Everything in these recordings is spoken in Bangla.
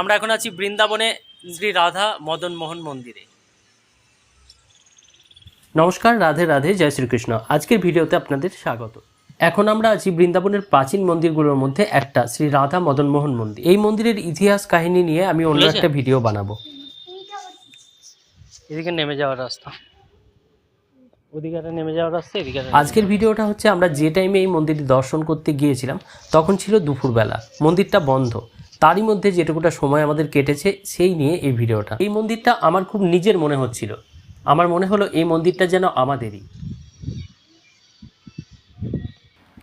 আমরা এখন আছি বৃন্দাবনে শ্রী রাধা মদন মোহন মন্দিরে। নমস্কার রাধে রাধে জয় শ্রীকৃষ্ণ। আজকের ভিডিওতে আপনাদের স্বাগত। এখন আমরা আছি বৃন্দাবনের প্রাচীন মন্দিরগুলোর মধ্যে একটা শ্রী রাধা মদন মোহন মন্দির। এই মন্দিরের ইতিহাস কাহিনী নিয়ে আমি অন্য একটা ভিডিও বানাবো। এদিকে নেমে যাওয়ার রাস্তা। নেমে যাওয়ার রাস্তা এদিকে আজকের ভিডিওটা হচ্ছে আমরা যে টাইমে এই মন্দিরটি দর্শন করতে গিয়েছিলাম তখন ছিল দুপুরবেলা। মন্দিরটা বন্ধ। তারই মধ্যে যেটুকুটা সময় আমাদের কেটেছে সেই নিয়ে এই ভিডিওটা। এই মন্দিরটা আমার খুব নিজের মনে হচ্ছিল। আমার মনে হলো এই মন্দিরটা যেন আমাদেরই।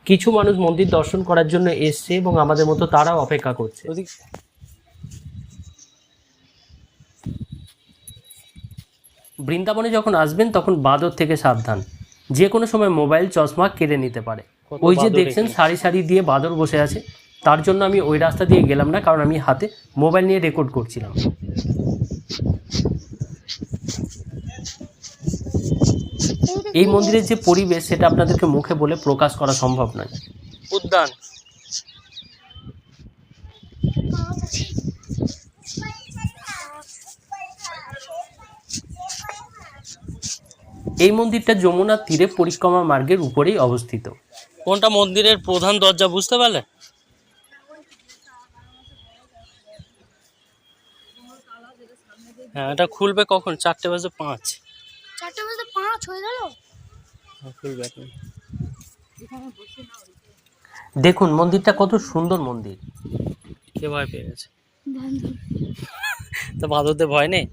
কিছু মানুষ মন্দির দর্শন করার জন্য এসছে এবং আমাদের মতো তারাও অপেক্ষা করছে। বৃন্দাবনে যখন আসবেন তখন বাদর থেকে সাবধান। যে কোনো সময় মোবাইল চশমা কেড়ে নিতে পারে। ওই যে দেখছেন সারি সারি দিয়ে বাদর বসে আছে। তার জন্য আমি ওই রাস্তা দিয়ে গেলাম না কারণ আমি হাতে মোবাইল নিয়ে রেকর্ড করছিলাম। এই মন্দিরের যে পরিবেশ সেটা আপনাদেরকে মুখে বলে প্রকাশ করা সম্ভব নয়। উদ্যান। এই মন্দিরটা যমুনার তীরে পরিক্রমা মার্গের উপরেই অবস্থিত। কোনটা মন্দিরের প্রধান দরজা বুঝতে পারলে? হ্যাঁ এটা খুলবে কখন? চারটে বাজে পাঁচ। চারটে বাজে পাঁচ হয়ে গেল? হ্যাঁ, খুলবে এখন। দেখুন মন্দিরটা কত সুন্দর মন্দির। কে ভয় পেয়ে গেছে? তো বাঁদরদের ভয় নেই?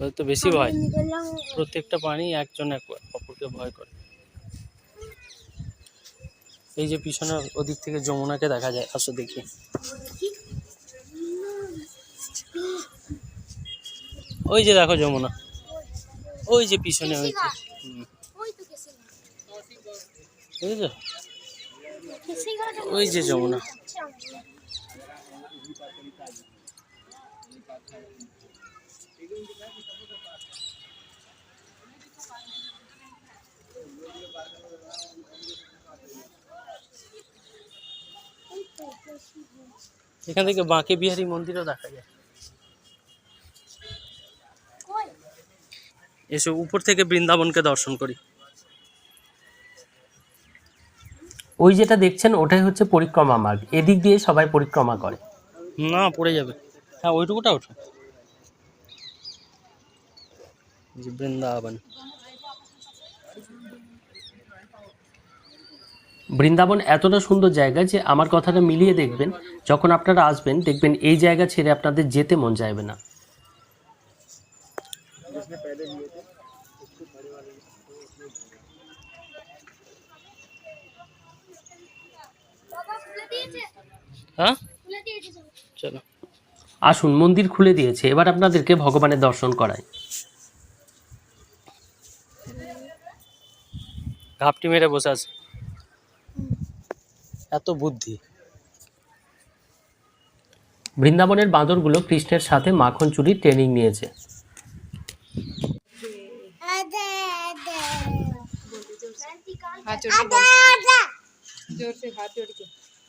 ওদের তো বেশি ভয়। প্রত্যেকটা প্রাণী একজন এক অপরকে ভয় করে। এই যে পিছনে ওদিক থেকে যমুনাকে দেখা যায় আসো দেখি। ওই যে দেখো যমুনা। ওই যে পিছনে কেসে বুঝেছ? ওই যে যমুনা। এখান থেকে বাঁকে বিহারী মন্দিরও দেখা যায়। এসে উপর থেকে বৃন্দাবনকে দর্শন করি। ওই যেটা দেখছেন ওটাই হচ্ছে পরিক্রমা মার্গ। এদিক দিয়ে সবাই পরিক্রমা করে। না পড়ে যাবে। হ্যাঁ ওইটুকুটা ওঠো। বৃন্দাবন। বৃন্দাবন এতটা সুন্দর জায়গা যে আমার কথাটা মিলিয়ে দেখবেন যখন আপনারা আসবেন দেখবেন এই জায়গা ছেড়ে আপনাদের যেতে মন চাইবে না বাবা খুলে দিয়েছে হ্যাঁ? চলো। আসুন মন্দির খুলে দিয়েছে। এবার আপনাদেরকে ভগবানের দর্শন করায় ঘাপটি মেরে বসে আছে। এত বুদ্ধি। বৃন্দাবনের বাঁদরগুলো কৃষ্ণের সাথে মাখন চুরির ট্রেনিং নিয়েছে। হাত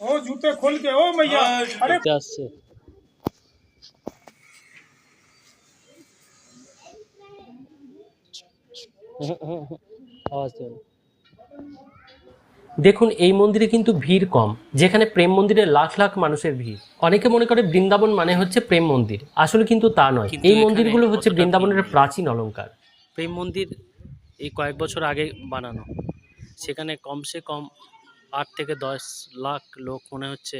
ও জুতে খোল কে ও মাইয়া আরে আসছে দেখুন এই মন্দিরে কিন্তু ভিড় কম যেখানে প্রেম মন্দিরে লাখ লাখ মানুষের ভিড়। অনেকে মনে করে বৃন্দাবন মানে হচ্ছে প্রেম মন্দির আসলে কিন্তু তা নয়। এই মন্দিরগুলো হচ্ছে বৃন্দাবনের প্রাচীন অলঙ্কার প্রেম মন্দির এই কয়েক বছর আগে বানানো। সেখানে কমসে কম আট থেকে দশ লাখ লোক মনে হচ্ছে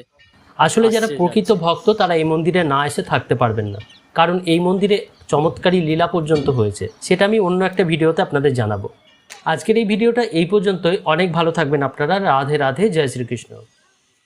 আসলে যারা প্রকৃত ভক্ত তারা এই মন্দিরে না এসে থাকতে পারবেন না। কারণ এই মন্দিরে চমৎকারী লীলা পর্যন্ত হয়েছে। সেটা আমি অন্য একটা ভিডিওতে আপনাদের জানাব। আজকের এই ভিডিওটা এই পর্যন্তই। অনেক ভালো থাকবেন আপনারা। রাধে রাধে। জয় শ্রীকৃষ্ণ।